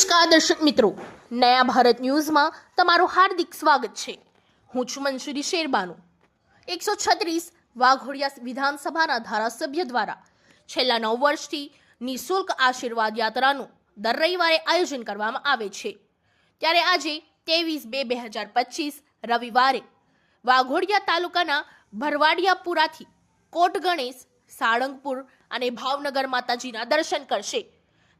નમસ્કાર દર્શક મિત્રો. નયા ભારત ન્યૂઝમાં તમારું હાર્દિક સ્વાગત છે. હું છું મંશુરી શેરબાનુ. એકસો છત્રીસ વાઘોડિયા વિધાનસભાના ધારાસભ્ય દ્વારા છેલ્લા નવ વર્ષથી નિઃશુલ્ક આશીર્વાદ યાત્રાનું દર રવિવારે આયોજન કરવામાં આવે છે. ત્યારે આજે ત્રેવીસ બે બે હજાર પચીસ રવિવારે વાઘોડિયા તાલુકાના ભરવાડિયાપુરાથી કોટ ગણેશ, સાળંગપુર અને ભાવનગર માતાજીના દર્શન કરશે.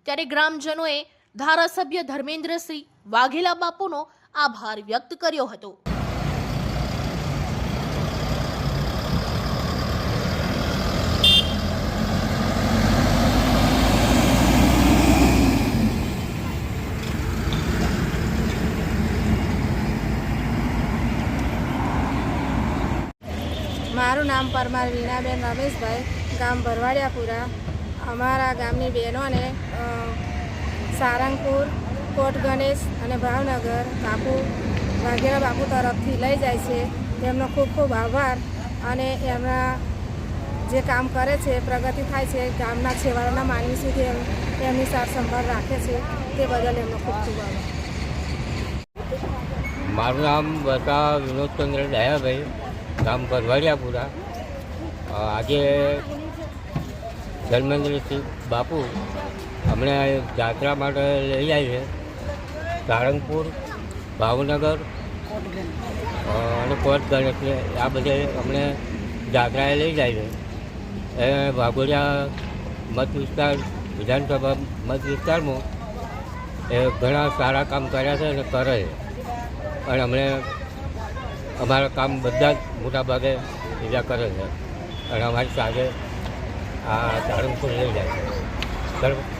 ત્યારે ગ્રામજનોએ ધારાસભ્ય ધર્મેન્દ્રસિંહ વાઘેલા બાપુનો આભાર વ્યક્ત કર્યો હતો. મારું નામ પરમાર વીણાબેન રમેશભાઈ, ગામ ભરવાડિયાપુરા અમારા ગામની બહેનોને સારંગપુર, કોટ ગણેશ અને ભાવનગર બાપુ વાઘેરા બાપુ તરફથી લઈ જાય છે. તેમનો ખૂબ ખૂબ આભાર અને એમના જે કામ કરે છે, પ્રગતિ થાય છે, ગામના છેવાડાના માનવી સુધી એમ- એમની સાર સંભાળ રાખે છે, તે બદલ એમનો ખૂબ ખૂબ આભાર. મારું નામ બતા વિનોદચંદ્ર દયાભાઈ ગામ પરવાડિયાપુરા આજે ધર્મેન્દ્રસિંહ બાપુ અમને જાત્રા માટે લઈ જાય છે. સાળંગપુર ભાવનગર અને કોટ એટલે આ બધે અમને જાત્રાએ લઈ જાય છે. એ વાઘોડિયા મત વિસ્તાર, વિધાનસભા મત વિસ્તારમાં એ ઘણા સારા કામ કર્યા છે અને કરે છે. અને અમને અમારા કામ બધા જ મોટા ભાગે બીજા કરે છે. અને અમારી સાથે આ સાળંગપુર લઈ જાય છે. બરાબર?